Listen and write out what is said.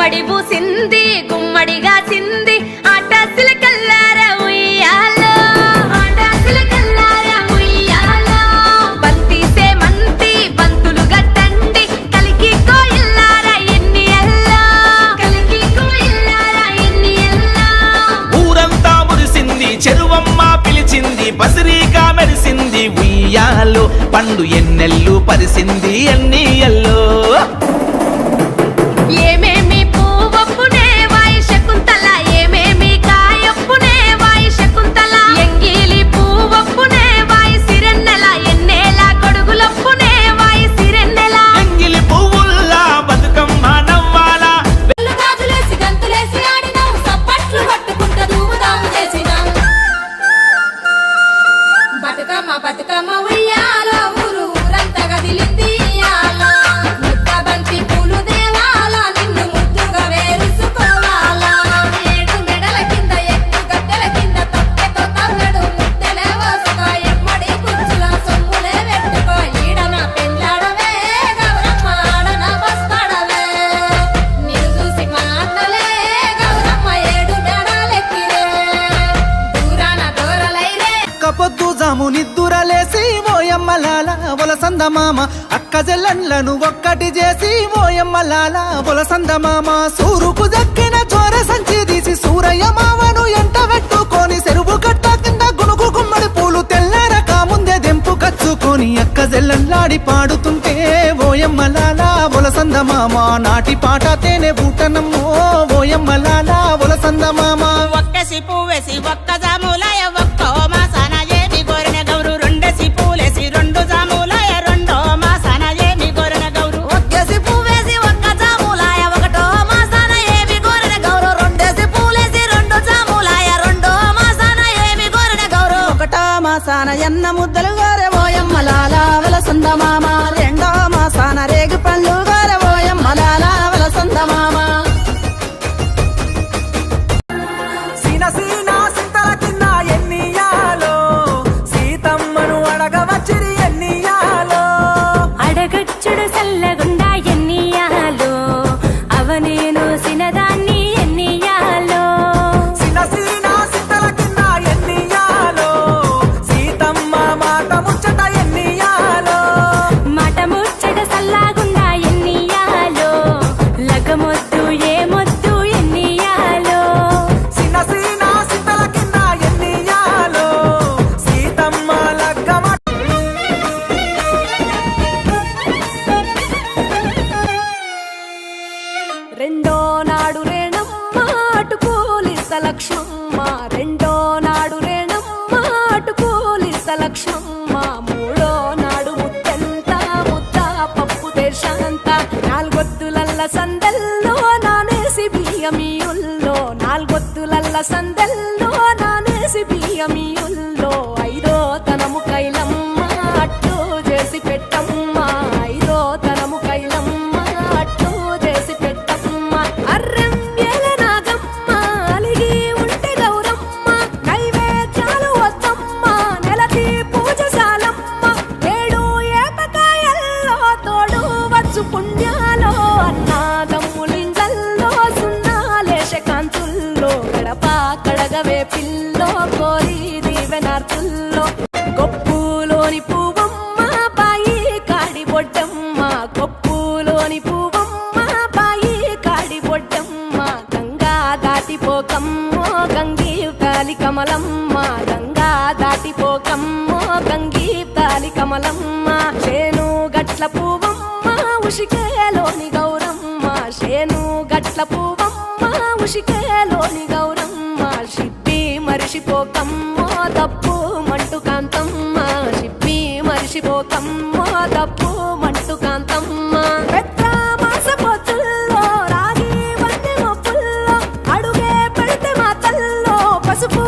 గుమ్మడి పూసింది గుమ్మడిగా చింది. ఆటాసుల కల్లార ఉయ్యాలో ఆటాసుల కల్లార ఉయ్యాలో. బంతిసే మంతి బంతులు గట్టండి. కలికి కోయిల్లార ఎన్ని కలికి కోయిల్లార ఎన్ని ఊరంతా మురిసింది చెరువమ్మ పిలిచింది బసిరీగా మెరిసింది ఉయ్యాలు. పండు ఎన్నెల్లు పరిసింది ఎన్ని బతుకమ్మ బతుకమ్మ సందమామ మామ అక్క జల్లన్లను ఒక్కటి చేసి మోయమ్మలాల బొలసంద మామ సూరుకు దక్కిన చోర సంచి తీసి సూరయ్య మావను ఎంట పెట్టుకొని చెరువు కట్ట కింద గునుగు గుమ్మడి పూలు తెల్లారక ముందే దెంపు కచ్చుకొని అక్క జల్లన్లాడి పాడుతుంటే ఓయమ్మలాల బొలసంద మామ నాటి పాట తేనె బూటనమ్మో ఓయమ్మలాల బొలసంద మామ సిపు వేసి ఒక్క జాములయ ఒక్క ముద్దలు సందెల్లో నానేసి బియ్యమియుల్లో ఐదో తనము కైలమ్మ అట్టు చేసి పెట్టమ్మ. ఐదో తనము కైలమ్మ అట్టు చేసి పెట్టమ్మ. అర్రం ఏల నాగమ్మ అలిగి ఉంటే గౌరమ్మ. నైవేద్యాలు వద్దమ్మ నెలకి పూజశాలమ్మ ఏడు ఏపకాయల్లో తోడు వచ్చు పుణ్యాలో కమలమ్మ శేను గట్ల పువ్వమ్మ ఉషికేలోని గౌరమ్మ. శేను గట్ల పువ్వమ్మ ఉషికేలోని గౌరమ్మ. సిబ్బి మరిషిపోకమ్మో తప్పు మంటు కాంతమ్మ. సిబ్బి మరిషిపోకమ్మో తప్పు మంటు కాంతమ్మ. పసుపు